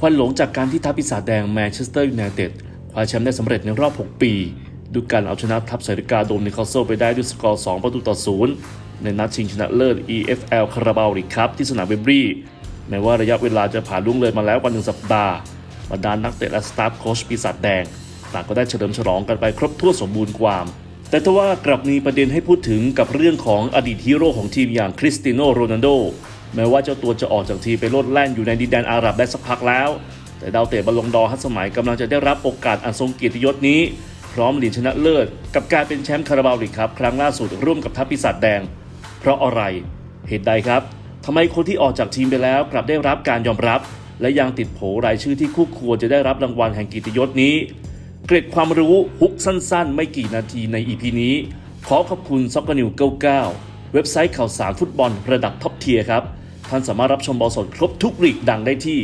ควันหลงจากการที่ทัพปีศาจแดงแมนเชสเตอร์ยูไนเต็ดคว้าแชมป์ได้สำเร็จในรอบ 6 ปีด้วยการเอาชนะทัพสายกาโดมนิคาสเซิลไปได้ด้วยสกอร์ 2 ประตูต่อ 0 ในนัดชิงชนะเลิศ EFL คาราบาวลีกครับที่สนามเวมบลีแม้ว่าระยะเวลาจะผ่านล่วงเลยมาแล้วกว่าหนึ่งสัปดาห์บรรดานักเตะและสตาฟโค้ชปีศาจแดงต่างก็ได้เฉลิมฉลองกันไปครบถ้วนสมบูรณ์ความ แต่ถ้าว่ากลับมีประเด็นให้พูดถึงกับเรื่องของอดีตฮีโร่ของทีมอย่างคริสเตียโนโรนัลโด แม้ว่าเจ้าตัวจะออกจากทีมไปโลดแล่นอยู่ในดินแดนอาหรับได้สักพักแล้ว แต่ดาวเตะบอลลงดอฮัตสมัยกำลังจะได้รับโอกาสอันทรงเกียรติยศนี้ พร้อมเหรียญชนะเลิศ กับการเป็นแชมป์คาราบาวลีกครับ ครั้งล่าสุดร่วมกับทัพปีศาจแดง เพราะอะไรเหตุใดครับทำไมคนที่ออกจากทีมไปแล้วกลับได้รับการยอมรับ และยังติดโผรายชื่อที่คู่ควรจะได้รับรางวัลแห่งเกียรติยศนี้ เกร็ดความรู้ฮุกสั้น ๆ ไม่กี่นาทีใน EP นี้ ขอขอบคุณซ็อกเกอร์นิว 99 เว็บไซต์ข่าวสารฟุตบอลระดับท็อปเทียร์ครับ ท่านสามารถรับชมบอลสดครบทุกลีกดังได้ที่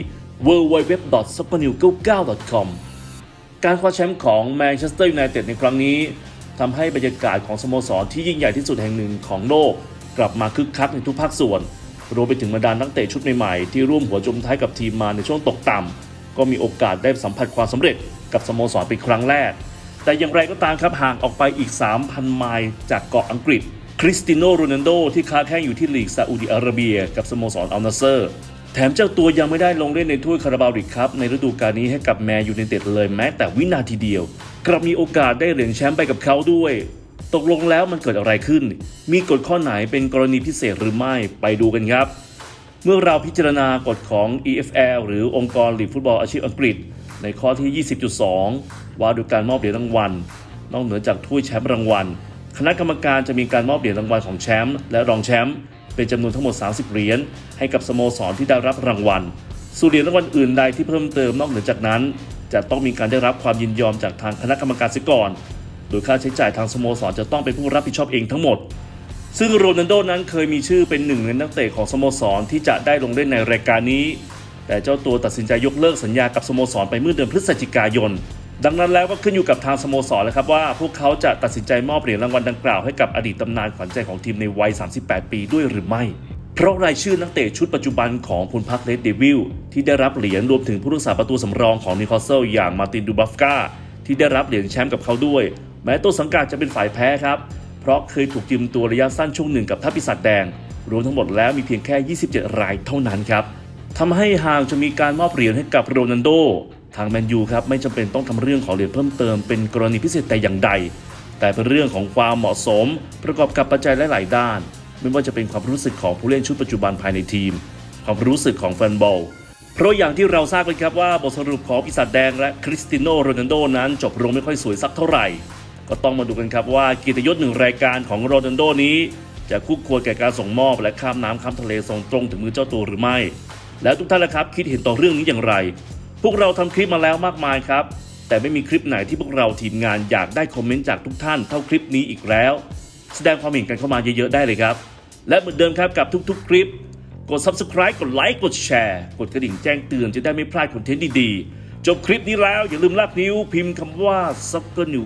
www.soccernew99.com การคว้าแชมป์ของแมนเชสเตอร์ยูไนเต็ดในครั้งนี้ทำให้บรรยากาศของสโมสรที่ยิ่งใหญ่ที่สุดแห่งหนึ่งของโลก กลับมาคึกคักในทุกภาคส่วน รวมไปถึงบรรดานักเตะชุดใหม่ๆ ที่ร่วมหัวจมท้ายกับทีมมาในช่วงตกต่ำก็มีโอกาสได้สัมผัสความสำเร็จกับสโมสรเป็นครั้งแรก แต่อย่างไรก็ตามครับห่างออกไปอีก 3,000 ไมล์จากเกาะอังกฤษ คริสติโนโรนัลโดที่ค้าแข่งอยู่ที่ลีกซาอุดิอาระเบีย กับสโมสรอัลนาเซอร์ แถมเจ้าตัวยังไม่ได้ลงเล่นในถ้วยคาราบาวลีกครับ ในฤดูกาลนี้ให้กับแมนยูไนเต็ดเลยแม้แต่วินาทีเดียว กลับมีโอกาสได้เหรียญแชมป์ไปกับเขาด้วย ตกลงแล้วมันเกิดอะไรขึ้น มีกฎข้อไหนเป็นกรณีพิเศษหรือไม่ไปดูกันครับ เมื่อเราพิจารณากฎของ EFL หรือองค์กรลีกฟุตบอลอาชีพอังกฤษ ในข้อที่ 20.2 ว่าด้วยการมอบเหรียญรางวัลนอกเหนือจากถ้วยแชมป์รางวัล คณะกรรมการจะมีการมอบเหรียญรางวัลของแชมป์และรองแชมป์เป็นจำนวนทั้งหมด 30 เหรียญให้กับสโมสรที่ได้รับรางวัล ส่วนเหรียญรางวัลอื่นใดที่เพิ่มเติมนอกเหนือจากนั้น จะต้องมีการได้รับความยินยอมจากทางคณะกรรมการเสียก่อน โดยค่าใช้จ่ายทางสโมสรจะต้องเป็นผู้รับผิดชอบเองทั้งหมด ซึ่งโรนัลโดนั้นเคยมีชื่อเป็นหนึ่งในนักเตะของสโมสรที่จะได้ลงเล่นในรายการนี้ แต่เจ้าตัวตัดสินใจยกเลิกสัญญากับสโมสรไปเมื่อเดือนพฤศจิกายน ดังนั้นแล้วก็ขึ้นอยู่กับทางสโมสรแล้วครับว่าพวกเขาจะตัดสินใจมอบเหรียญรางวัลดังกล่าวให้กับอดีตตำนานขวัญใจของทีมในวัย 38 ปีด้วยหรือไม่ เพราะรายชื่อนักเตะชุดปัจจุบันของพลพรรคเลดเดวิลที่ได้รับเหรียญรวมถึงผู้รักษาประตูสำรองของนิโคลเซลอย่างมาร์ตินดูบัฟกาที่ได้รับเหรียญแชมป์กับเขาด้วย แม้ต้นสังกัดจะเป็นฝ่ายแพ้ครับ เพราะเคยถูกยืมตัวระยะสั้นช่วงหนึ่งกับทัพปีศาจแดง รวมทั้งหมดแล้วมีเพียงแค่ 27 รายเท่านั้นครับทำให้ห่ากจะมีการมอบเหรียญให้กับโรนัลโด ทางแมนยูครับไม่จำเป็นต้องทำเรื่องของเหรียญเพิ่มเติมเป็นกรณีพิเศษแต่อย่างใด แต่เป็นเรื่องของความเหมาะสม ประกอบกับปัจจัยหลาย ๆ ด้าน ไม่ว่าจะเป็นความรู้สึกของผู้เล่นชุดปัจจุบันภายในทีม ความรู้สึกของแฟนบอลเพราะอย่างที่เราทราบกันครับว่าบทสรุปของปีศาจแดงและคริสติโนโรนัลโดนั้นจบลงไม่ค่อยสวยสักเท่าไหร่ ก็ต้องมาดูกันครับว่ากียรติยศหนึ่งรายการของโรนัลโดนี้ จะคู่ควรแก่การส่งมอบและข้ามน้ำข้ามทะเลส่งตรงถึงมือเจ้าตัวหรือไม่ แล้วทุกท่านล่ะครับคิดเห็นต่อเรื่องนี้อย่างไร พวกเราทำคลิปมาแล้วมากมายครับ แต่ไม่มีคลิปไหนที่พวกเราทีมงานอยากได้คอมเมนต์จากทุกท่านเท่าคลิปนี้อีกแล้ว แสดงความเห็นกันเข้ามาเยอะๆได้เลยครับ และเหมือนเดิมครับกับทุกๆ คลิป กด subscribe กดไลค์กดแชร์กดกระดิ่งแจ้งเตือนจะได้ไม่พลาดคอนเทนต์ดีๆจบคลิปนี้แล้วอย่าลืมลากนิ้วพิมพ์คำว่า s o c c e r n e w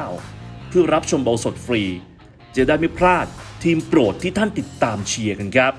99เพื่อรับชมบอลสดฟรี จะได้ไม่พลาดทีมโปรดที่ท่านติดตามเชียร์กันครับ